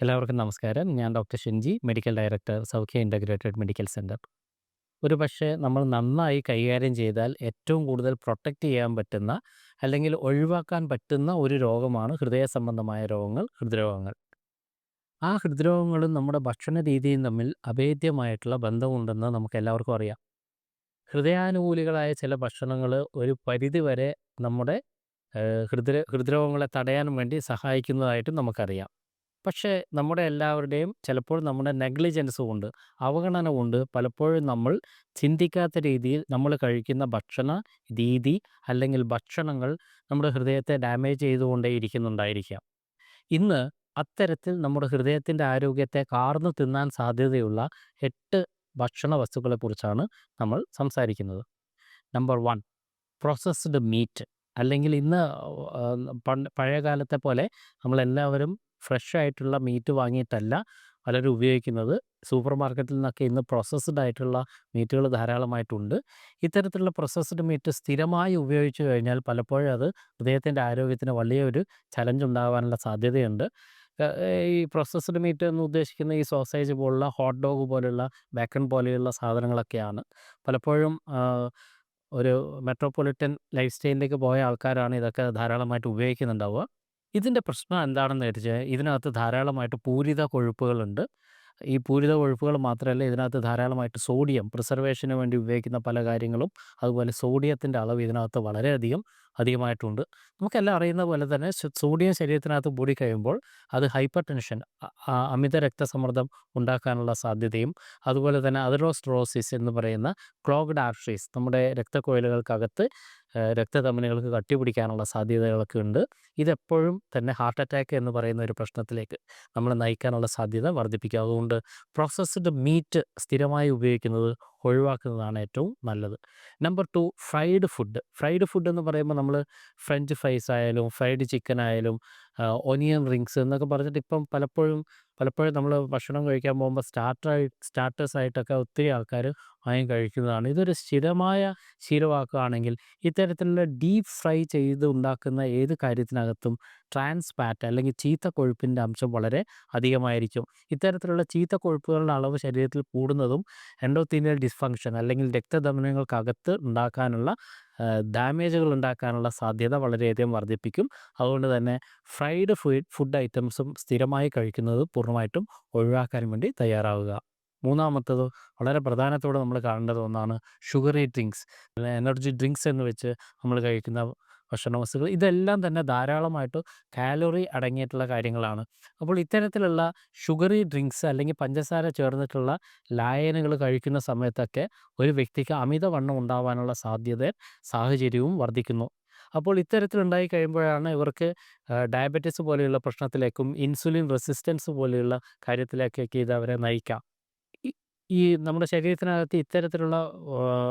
എല്ലാവർക്കും നമസ്കാരം. ഞാൻ doctor Shinji, medical director, Saukhya integrated medical centre ഒരു പക്ഷേ നമ്മൾ നന്നായി കൈകാര്യം ചെയ്താൽ ഏറ്റവും കൂടുതൽ പ്രൊട്ടക്റ്റ് ചെയ്യാൻ പറ്റുന്ന, അല്ലെങ്കിൽ ഒഴിവാക്കാൻ പറ്റുന്ന ഒരു രോഗമാണ് ഹൃദയ സംബന്ധമായ രോഗങ്ങൾ, ഹൃദ്രോഗങ്ങൾ. ആ ഹൃദ്രോഗങ്ങളും നമ്മുടെ ഭക്ഷണ രീതിയും തമ്മിൽ അഭേദ്യമായിട്ടുള്ള ബന്ധമുണ്ടെന്ന് നമുക്ക് എല്ലാവർക്കും അറിയാം. ഹൃദയാനുകൂലികളായ ചില ഭക്ഷണങ്ങൾ ഒരു പരിധിവരെ നമ്മുടെ ഹൃദ്ര ഹൃദ്രോഗങ്ങളെ തടയാൻ വേണ്ടി സഹായിക്കുന്നതായിട്ടും നമുക്കറിയാം. പക്ഷേ നമ്മുടെ എല്ലാവരുടെയും ചിലപ്പോൾ നമ്മുടെ നെഗ്ലിജൻസ് കൊണ്ട്, അവഗണന കൊണ്ട് പലപ്പോഴും നമ്മൾ ചിന്തിക്കാത്ത രീതിയിൽ നമ്മൾ കഴിക്കുന്ന ഭക്ഷണ രീതി, അല്ലെങ്കിൽ ഭക്ഷണങ്ങൾ നമ്മുടെ ഹൃദയത്തെ ഡാമേജ് ചെയ്തുകൊണ്ടേയിരിക്കുന്നുണ്ടായിരിക്കാം. ഇന്ന് അത്തരത്തിൽ നമ്മുടെ ഹൃദയത്തിന്റെ ആരോഗ്യത്തെ കാർന്നു തിന്നാൻ സാധ്യതയുള്ള എട്ട് ഭക്ഷണ വസ്തുക്കളെക്കുറിച്ചാണ് നമ്മൾ സംസാരിക്കുന്നത്. നമ്പർ വൺ പ്രോസസ്ഡ് മീറ്റ് അല്ലെങ്കിൽ ഇന്ന് പഴയ കാലത്തെ പോലെ നമ്മളെല്ലാവരും ഫ്രഷ് ആയിട്ടുള്ള മീറ്റ് വാങ്ങിയിട്ടല്ല പലരും ഉപയോഗിക്കുന്നത്. സൂപ്പർ മാർക്കറ്റിൽ നിന്നൊക്കെ ഇന്ന് പ്രോസസ്ഡ് ആയിട്ടുള്ള മീറ്റുകൾ ധാരാളമായിട്ടുണ്ട്. ഇത്തരത്തിലുള്ള പ്രോസസ്ഡ് മീറ്റ് സ്ഥിരമായി ഉപയോഗിച്ചു കഴിഞ്ഞാൽ പലപ്പോഴും അത് ഹൃദയത്തിന്റെ ആരോഗ്യത്തിന് വലിയൊരു ചലഞ്ച് ഉണ്ടാകാനുള്ള സാധ്യതയുണ്ട്. ഈ പ്രോസസ്ഡ് മീറ്റ് എന്ന് ഉദ്ദേശിക്കുന്ന ഈ സോസേജ് പോലുള്ള, ഹോട്ട് ഡോഗ് പോലുള്ള, ബേക്കൺ പോലെയുള്ള സാധനങ്ങളൊക്കെയാണ്. പലപ്പോഴും ഒരു മെട്രോപൊളിറ്റൻ ലൈഫ് സ്റ്റൈലിലേക്ക് പോയ ആൾക്കാരാണ് ഇതൊക്കെ ധാരാളമായിട്ട് ഉപയോഗിക്കുന്നുണ്ടാവുക. ഇതിന്റെ പ്രശ്നം എന്താണെന്ന് വെച്ചാൽ ഇതിനകത്ത് ധാരാളമായിട്ട് പൂരിത കൊഴുപ്പുകളുണ്ട്. ഈ പൂരിത കൊഴുപ്പുകൾ മാത്രമല്ല ഇതിനകത്ത് ധാരാളമായിട്ട് സോഡിയം പ്രിസർവേഷന് വേണ്ടി ഉപയോഗിക്കുന്ന പല കാര്യങ്ങളും, അതുപോലെ സോഡിയത്തിന്റെ അളവ് ഇതിനകത്ത് വളരെയധികം അധികമായിട്ടുണ്ട്. നമുക്കെല്ലാം അറിയുന്ന പോലെ തന്നെ സോഡിയം ശരീരത്തിനകത്ത് കൂടി കഴിയുമ്പോൾ അത് ഹൈപ്പർ ടെൻഷൻ അമിത രക്തസമ്മർദ്ദം ഉണ്ടാക്കാനുള്ള സാധ്യതയും, അതുപോലെ തന്നെ അതിറോസ്ട്രോസിസ് എന്ന് പറയുന്ന ക്ലോഗ്ഡ് ആർട്രീസ് നമ്മുടെ രക്തക്കുഴലുകൾക്കകത്ത് ഏഹ്, രക്തധമനികൾക്ക് കട്ടി പിടിക്കാനുള്ള സാധ്യതകളൊക്കെ ഉണ്ട്. ഇതെപ്പോഴും തന്നെ ഹാർട്ട് അറ്റാക്ക് എന്ന് പറയുന്ന ഒരു പ്രശ്നത്തിലേക്ക് നമ്മളെ നയിക്കാനുള്ള സാധ്യത വർദ്ധിപ്പിക്കും. അതുകൊണ്ട് പ്രോസസ്ഡ് മീറ്റ് സ്ഥിരമായി ഉപയോഗിക്കുന്നത് ഒഴിവാക്കുന്നതാണ് ഏറ്റവും നല്ലത്. Number two fried food. Fried food എന്ന് പറയുമ്പോൾ നമ്മൾ ഫ്രഞ്ച് ഫ്രൈസ് ആയാലും, ഫ്രൈഡ് ചിക്കൻ ആയാലും, ഒനിയൻ റിങ്സ് എന്നൊക്കെ പറഞ്ഞിട്ട് ഇപ്പം പലപ്പോഴും പലപ്പോഴും നമ്മൾ ഭക്ഷണം കഴിക്കാൻ പോകുമ്പോൾ സ്റ്റാർട്ടറായി സ്റ്റാർട്ടേഴ്സ് ആയിട്ടൊക്കെ ഒത്തിരി ആൾക്കാർ വാങ്ങി കഴിക്കുന്നതാണ്. ഇതൊരു സ്ഥിരമായ ശീലമാക്കുകയാണെങ്കിൽ ഇത്തരത്തിലുള്ള ഡീപ്പ് ഫ്രൈ ചെയ്ത് ഉണ്ടാക്കുന്ന ഏത് കാര്യത്തിനകത്തും ട്രാൻസ് ഫാറ്റ് അല്ലെങ്കിൽ ചീത്ത കൊഴുപ്പിന്റെ അംശം വളരെ അധികമായിരിക്കും. ഇത്തരത്തിലുള്ള ചീത്ത കൊഴുപ്പുകളുടെ അളവ് ശരീരത്തിൽ കൂടുന്നതും എൻഡോത്തീനിയൽ ഡിസ്ഫങ്ഷൻ അല്ലെങ്കിൽ രക്തധമനങ്ങൾക്കകത്ത് ഉണ്ടാക്കാനുള്ള ഡാമേജുകൾ ഉണ്ടാക്കാനുള്ള സാധ്യത വളരെയധികം വർദ്ധിപ്പിക്കും. അതുകൊണ്ട് തന്നെ ഫ്രൈഡ് ഫുഡ് ഫുഡ് ഐറ്റംസും സ്ഥിരമായി കഴിക്കുന്നത് പൂർണമായിട്ടും ഒഴിവാക്കാൻ വേണ്ടി തയ്യാറാവുക. മൂന്നാമത്തത് വളരെ പ്രധാനത്തോടെ നമ്മൾ കാണേണ്ടത് ഒന്നാണ് ഷുഗറി ഡ്രിങ്ക്സ്. എനർജി ഡ്രിങ്ക്സ് എന്ന് വെച്ച് നമ്മൾ കഴിക്കുന്ന ഭക്ഷണ വസ്തുക്കൾ ഇതെല്ലാം തന്നെ ധാരാളമായിട്ട് കാലറി അടങ്ങിയിട്ടുള്ള കാര്യങ്ങളാണ്. അപ്പോൾ ഇത്തരത്തിലുള്ള ഷുഗറി ഡ്രിങ്ക്സ് അല്ലെങ്കിൽ പഞ്ചസാര ചേർന്നിട്ടുള്ള ലായനകൾ കഴിക്കുന്ന സമയത്തൊക്കെ ഒരു വ്യക്തിക്ക് അമിതവണ്ണം ഉണ്ടാവാനുള്ള സാധ്യത സാഹചര്യവും വർദ്ധിക്കുന്നു. അപ്പോൾ ഇത്തരത്തിൽ ഉണ്ടായി കഴിയുമ്പോഴാണ് ഇവർക്ക് ഡയബറ്റിസ് പോലെയുള്ള പ്രശ്നത്തിലേക്കും, ഇൻസുലിൻ റെസിസ്റ്റൻസ് പോലെയുള്ള കാര്യത്തിലേക്കൊക്കെ ഇത് അവരെ നയിക്കാം. ഈ നമ്മുടെ ശരീരത്തിനകത്ത് ഇത്തരത്തിലുള്ള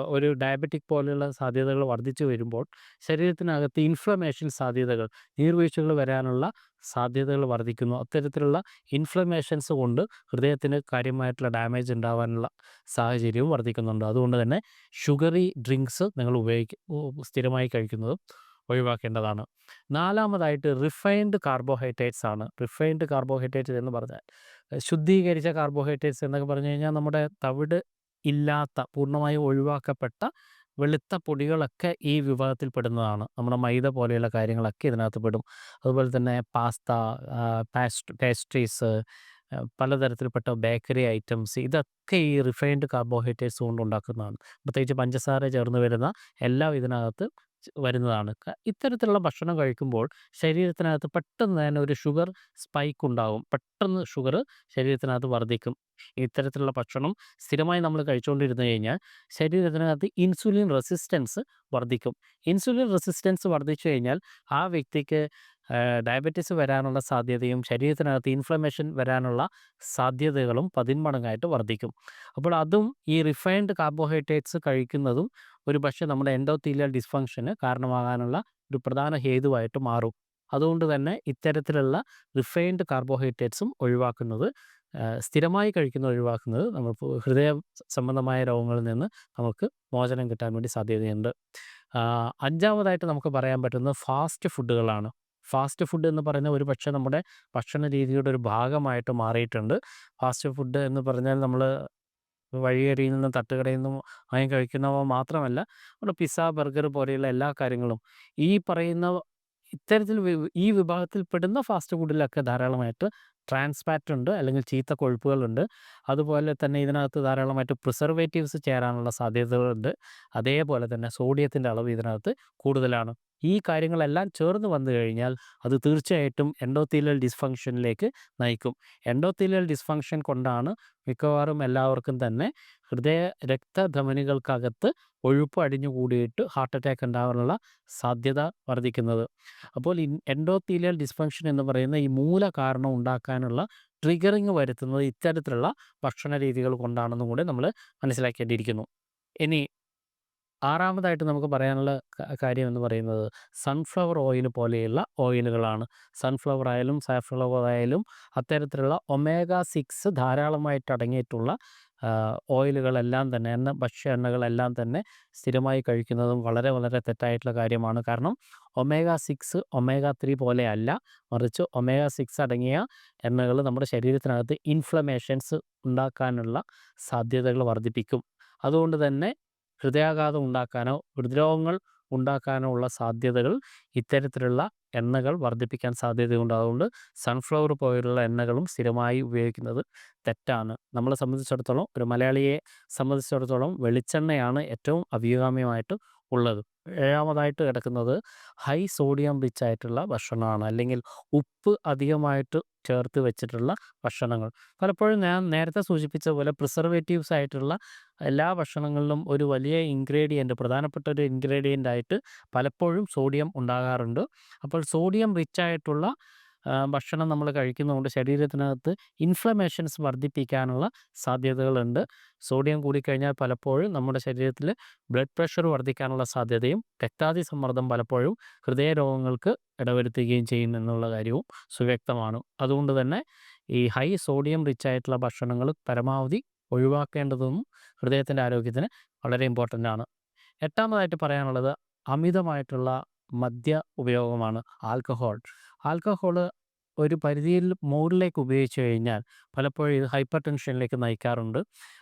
ഒരു ഡയബറ്റിക് പോലെയുള്ള സാധ്യതകൾ വർദ്ധിച്ചു വരുമ്പോൾ ശരീരത്തിനകത്ത് ഇൻഫ്ലമേഷൻ സാധ്യതകൾ, നീർവീഴ്ചകൾ വരാനുള്ള സാധ്യതകൾ വർദ്ധിക്കുന്നു. അത്തരത്തിലുള്ള ഇൻഫ്ലമേഷൻസ് കൊണ്ട് ഹൃദയത്തിന് കാര്യമായിട്ടുള്ള ഡാമേജ് ഉണ്ടാവാനുള്ള സാഹചര്യവും വർദ്ധിക്കുന്നുണ്ട്. അതുകൊണ്ട് തന്നെ ഷുഗറി ഡ്രിങ്ക്സ് നിങ്ങൾ ഉപയോഗിക്ക സ്ഥിരമായി കഴിക്കുന്നത് ഒഴിവാക്കേണ്ടതാണ്. നാലാമതായിട്ട് റിഫൈൻഡ് കാർബോഹൈഡ്രേറ്റ്സ് ആണ്. റിഫൈൻഡ് കാർബോഹൈഡ്രേറ്റ്സ് എന്ന് പറഞ്ഞാൽ ശുദ്ധീകരിച്ച കാർബോഹൈഡ്രേറ്റ്സ് എന്നൊക്കെ പറഞ്ഞു കഴിഞ്ഞാൽ നമ്മുടെ തവിട് ഇല്ലാത്ത പൂർണമായും ഒഴിവാക്കപ്പെട്ട വെളുത്ത പൊടികളൊക്കെ ഈ വിഭാഗത്തിൽ പെടുന്നതാണ്. നമ്മുടെ മൈദ പോലെയുള്ള കാര്യങ്ങളൊക്കെ ഇതിനകത്ത് പെടും. അതുപോലെ തന്നെ പാസ്ത, പേസ്ട്രീസ്, പലതരത്തിൽപ്പെട്ട ബേക്കറി ഐറ്റംസ് ഇതൊക്കെ ഈ റിഫൈൻഡ് കാർബോഹൈഡ്രേറ്റ്സ് കൊണ്ട് ഉണ്ടാക്കുന്നതാണ്. പ്രത്യേകിച്ച് പഞ്ചസാര ചേർന്ന് വരുന്ന എല്ലാം ഇതിനകത്ത് വരുന്നതാണ്. ഇത്തരത്തിലുള്ള ഭക്ഷണം കഴിക്കുമ്പോൾ ശരീരത്തിനകത്ത് പെട്ടെന്ന് തന്നെ ഒരു ഷുഗർ സ്പൈക്ക് ഉണ്ടാകും. പെട്ടെന്ന് ഷുഗർ ശരീരത്തിനകത്ത് വർദ്ധിക്കും. ഇത്തരത്തിലുള്ള ഭക്ഷണം സ്ഥിരമായി നമ്മൾ കഴിച്ചുകൊണ്ടിരുന്നു കഴിഞ്ഞാൽ ശരീരത്തിനകത്ത് ഇൻസുലിൻ റെസിസ്റ്റൻസ് വർദ്ധിക്കും. ഇൻസുലിൻ റെസിസ്റ്റൻസ് വർദ്ധിച്ചു കഴിഞ്ഞാൽ ആ വ്യക്തിക്ക് ഡയബറ്റിസ് വരാനുള്ള സാധ്യതയും ശരീരത്തിനകത്ത് ഇൻഫ്ലമേഷൻ വരാനുള്ള സാധ്യതകളും പതിന്മടങ്ങായിട്ട് വർദ്ധിക്കും. അപ്പോൾ അതും ഈ റിഫൈൻഡ് കാർബോഹൈഡ്രേറ്റ്സ് കഴിക്കുന്നതും ഒരു പക്ഷേ നമ്മുടെ എൻഡോത്തീലിയൽ ഡിസ്ഫങ്ഷന് കാരണമാകാനുള്ള ഒരു പ്രധാന ഹേതുവായിട്ട് മാറും. അതുകൊണ്ട് തന്നെ ഇത്തരത്തിലുള്ള റിഫൈൻഡ് കാർബോഹൈഡ്രേറ്റ്സും ഒഴിവാക്കുന്നത് സ്ഥിരമായി കഴിക്കുന്നത് ഒഴിവാക്കുന്നത് നമ്മൾ ഹൃദയ സംബന്ധമായ രോഗങ്ങളിൽ നിന്ന് നമുക്ക് മോചനം കിട്ടാൻ വേണ്ടി സാധ്യതയുണ്ട്. അഞ്ചാമതായിട്ട് നമുക്ക് പറയാൻ പറ്റുന്നത് ഫാസ്റ്റ് ഫുഡുകളാണ്. ഫാസ്റ്റ് ഫുഡ് എന്ന് പറയുന്ന ഒരു പക്ഷേ നമ്മുടെ ഭക്ഷണ രീതിയുടെ ഒരു ഭാഗമായിട്ട് മാറിയിട്ടുണ്ട്. ഫാസ്റ്റ് ഫുഡ് എന്ന് പറഞ്ഞാൽ നമ്മൾ വഴിയരിയിൽ നിന്നും തട്ടുകടയിൽ നിന്നും വാങ്ങി കഴിക്കുന്നവ മാത്രമല്ല, നമ്മുടെ പിസ്സ, ബർഗർ പോലെയുള്ള എല്ലാ കാര്യങ്ങളും ഈ പറയുന്ന ഇത്തരത്തിൽ ഈ വിഭാഗത്തിൽപ്പെടുന്ന ഫാസ്റ്റ് ഫുഡിലൊക്കെ ധാരാളമായിട്ട് ട്രാൻസ് ഫാറ്റ് ഉണ്ട് അല്ലെങ്കിൽ ചീത്ത കൊഴുപ്പുകളുണ്ട്. അതുപോലെ തന്നെ ഇതിനകത്ത് ധാരാളമായിട്ട് പ്രിസർവേറ്റീവ്സ് ചേരാനുള്ള സാധ്യതകളുണ്ട്. അതേപോലെ തന്നെ സോഡിയത്തിന്റെ അളവ് ഇതിനകത്ത് കൂടുതലാണ്. ഈ കാര്യങ്ങളെല്ലാം ചേർന്ന് വന്നു കഴിഞ്ഞാൽ അത് തീർച്ചയായിട്ടും എൻഡോത്തീലിയൽ ഡിസ്ഫങ്ഷനിലേക്ക് നയിക്കും. എൻഡോത്തീലിയൽ ഡിസ്ഫങ്ഷൻ കൊണ്ടാണ് മിക്കവാറും എല്ലാവർക്കും തന്നെ ഹൃദയ രക്തധമനികൾക്കകത്ത് ഒഴുപ്പ് അടിഞ്ഞു കൂടിയിട്ട് ഹാർട്ട് അറ്റാക്ക് ഉണ്ടാകാനുള്ള സാധ്യത വർദ്ധിക്കുന്നത്. അപ്പോൾ എൻഡോത്തീലിയൽ ഡിസ്ഫങ്ഷൻ എന്ന് പറയുന്ന ഈ മൂല കാരണം ഉണ്ടാക്കാനുള്ള ട്രിഗറിങ് വരുത്തുന്നത് ഇത്തരത്തിലുള്ള ഭക്ഷണ രീതികൾ കൊണ്ടാണെന്നും കൂടി നമ്മൾ മനസ്സിലാക്കേണ്ടിയിരിക്കുന്നു. ഇനി ആറാമതായിട്ട് നമുക്ക് പറയാനുള്ള കാര്യം എന്ന് പറയുന്നത് സൺഫ്ലവർ ഓയിൽ പോലെയുള്ള ഓയിലുകളാണ്. സൺഫ്ലവർ ആയാലും സാഫ്ലവർ ആയാലും അത്തരത്തിലുള്ള ഒമേഗ സിക്സ് ധാരാളമായിട്ട് അടങ്ങിയിട്ടുള്ള ഓയിലുകളെല്ലാം തന്നെ എണ്ണ ഭക്ഷ്യ എണ്ണകളെല്ലാം തന്നെ സ്ഥിരമായി കഴിക്കുന്നതും വളരെ വളരെ തെറ്റായിട്ടുള്ള കാര്യമാണ്. കാരണം ഒമേഗ സിക്സ് ഒമേഗ 3 പോലെയല്ല. മറിച്ച് ഒമേഗ സിക്സ് അടങ്ങിയ എണ്ണകൾ നമ്മുടെ ശരീരത്തിനകത്ത് ഇൻഫ്ലമേഷൻസ് ഉണ്ടാക്കാനുള്ള സാധ്യതകൾ വർദ്ധിപ്പിക്കും. അതുകൊണ്ട് തന്നെ ഹൃദയാഘാതം ഉണ്ടാക്കാനോ ഹൃദ്രോഗങ്ങൾ ഉണ്ടാക്കാനോ ഉള്ള സാധ്യതകൾ ഇത്തരത്തിലുള്ള എണ്ണകൾ വർദ്ധിപ്പിക്കാൻ സാധ്യതയുണ്ട്. അതുകൊണ്ട് സൺഫ്ലവർ പോലുള്ള എണ്ണകളും സ്ഥിരമായി ഉപയോഗിക്കുന്നത് തെറ്റാണ്. നമ്മളെ സംബന്ധിച്ചിടത്തോളം ഒരു മലയാളിയെ സംബന്ധിച്ചിടത്തോളം വെളിച്ചെണ്ണയാണ് ഏറ്റവും അഭികാമ്യമായിട്ട് ഉള്ളത്. ഏഴാമതായിട്ട് കിടക്കുന്നത് ഹൈ സോഡിയം റിച്ച് ആയിട്ടുള്ള ഭക്ഷണമാണ്. അല്ലെങ്കിൽ ഉപ്പ് അധികമായിട്ട് ചേർത്ത് വെച്ചിട്ടുള്ള ഭക്ഷണങ്ങൾ. പലപ്പോഴും ഞാൻ നേരത്തെ സൂചിപ്പിച്ച പോലെ പ്രിസർവേറ്റീവ്സ് ആയിട്ടുള്ള എല്ലാ ഭക്ഷണങ്ങളിലും ഒരു വലിയ ഇൻഗ്രീഡിയന്റ് പ്രധാനപ്പെട്ട ഒരു ഇൻഗ്രീഡിയന്റ് ആയിട്ട് പലപ്പോഴും സോഡിയം ഉണ്ടാകാറുണ്ട്. അപ്പോൾ സോഡിയം റിച്ച് ആയിട്ടുള്ള ഭക്ഷണം നമ്മൾ കഴിക്കുന്നതുകൊണ്ട് ശരീരത്തിനകത്ത് ഇൻഫ്ലമേഷൻസ് വർദ്ധിപ്പിക്കാനുള്ള സാധ്യതകളുണ്ട്. സോഡിയം കൂടിക്കഴിഞ്ഞാൽ പലപ്പോഴും നമ്മുടെ ശരീരത്തിൽ ബ്ലഡ് പ്രഷർ വർദ്ധിക്കാനുള്ള സാധ്യതയും രക്താതി സമ്മർദ്ദം പലപ്പോഴും ഹൃദയരോഗങ്ങൾക്ക് ഇടവരുത്തുകയും ചെയ്യുന്നെന്നുള്ള കാര്യവും സുവ്യക്തമാണ്. അതുകൊണ്ട് തന്നെ ഈ ഹൈ സോഡിയം റിച്ച് ആയിട്ടുള്ള ഭക്ഷണങ്ങൾ പരമാവധി ഒഴിവാക്കേണ്ടതും ഹൃദയത്തിന്റെ ആരോഗ്യത്തിന് വളരെ ഇമ്പോർട്ടന്റ് ആണ്. എട്ടാമതായിട്ട് പറയാനുള്ളത് അമിതമായിട്ടുള്ള മദ്യ ഉപയോഗമാണ്. ആൽക്കഹോൾ. ആൽക്കഹോൾ ഒരു പരിധിയിൽ മുകളിലേക്ക് ഉപയോഗിച്ച് കഴിഞ്ഞാൽ പലപ്പോഴും ഇത് ഹൈപ്പർ ടെൻഷനിലേക്ക് നയിക്കാറുണ്ട്.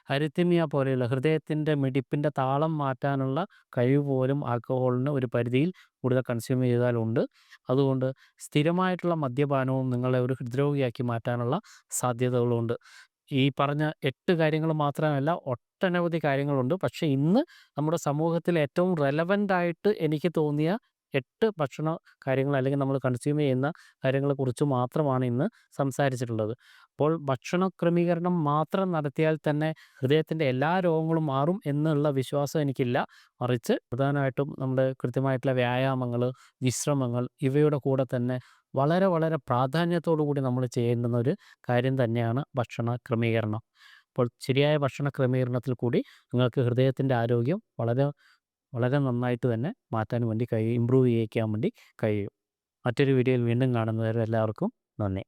അരിത്തിമിയ പോലെയുള്ള ഹൃദയത്തിന്റെ മിടിപ്പിന്റെ താളം മാറ്റാനുള്ള കഴിവ് പോലും ആൽക്കഹോളിന് ഒരു പരിധിയിൽ കൂടുതൽ കൺസ്യൂം ചെയ്താലുണ്ട് അതുകൊണ്ട് സ്ഥിരമായിട്ടുള്ള മദ്യപാനവും നിങ്ങളെ ഒരു ഹൃദ്രോഗിയാക്കി മാറ്റാനുള്ള സാധ്യതകളുണ്ട്. ഈ പറഞ്ഞ എട്ട് കാര്യങ്ങൾ മാത്രമല്ല ഒട്ടനവധി കാര്യങ്ങളുണ്ട്. പക്ഷേ ഇന്ന് നമ്മുടെ സമൂഹത്തിൽ ഏറ്റവും റെലവന്റായിട്ട് എനിക്ക് തോന്നിയ 8 ഭക്ഷണ കാര്യങ്ങൾ അല്ലെങ്കിൽ നമ്മൾ കൺസ്യൂം ചെയ്യുന്ന കാര്യങ്ങളെക്കുറിച്ച് മാത്രമാണ് ഇന്ന് സംസാരിച്ചിട്ടുള്ളത്. അപ്പോൾ ഭക്ഷണ ക്രമീകരണം മാത്രം നടത്തിയാൽ തന്നെ ഹൃദയത്തിന്റെ എല്ലാ രോഗങ്ങളും മാറും എന്നുള്ള വിശ്വാസം എനിക്കില്ല. മറിച്ച് പ്രധാനമായിട്ടും നമ്മുടെ കൃത്യമായിട്ടുള്ള വ്യായാമങ്ങൾ, വിശ്രമങ്ങൾ ഇവയുടെ കൂടെ തന്നെ വളരെ വളരെ പ്രാധാന്യത്തോടു കൂടി നമ്മൾ ചെയ്യേണ്ടുന്ന ഒരു കാര്യം തന്നെയാണ് ഭക്ഷണ ക്രമീകരണം. അപ്പോൾ ശരിയായ ഭക്ഷണ ക്രമീകരണത്തിൽ കൂടി നിങ്ങൾക്ക് ഹൃദയത്തിന്റെ ആരോഗ്യം വളരെ വളരെ നന്നായിട്ട് തന്നെ മാറ്റാൻ വേണ്ടി കഴിയും. ഇമ്പ്രൂവ് ചെയ്യിക്കാൻ വേണ്ടി കഴിയും. മറ്റൊരു വീഡിയോയിൽ വീണ്ടും കാണുന്നവരെ എല്ലാവർക്കും നന്ദി.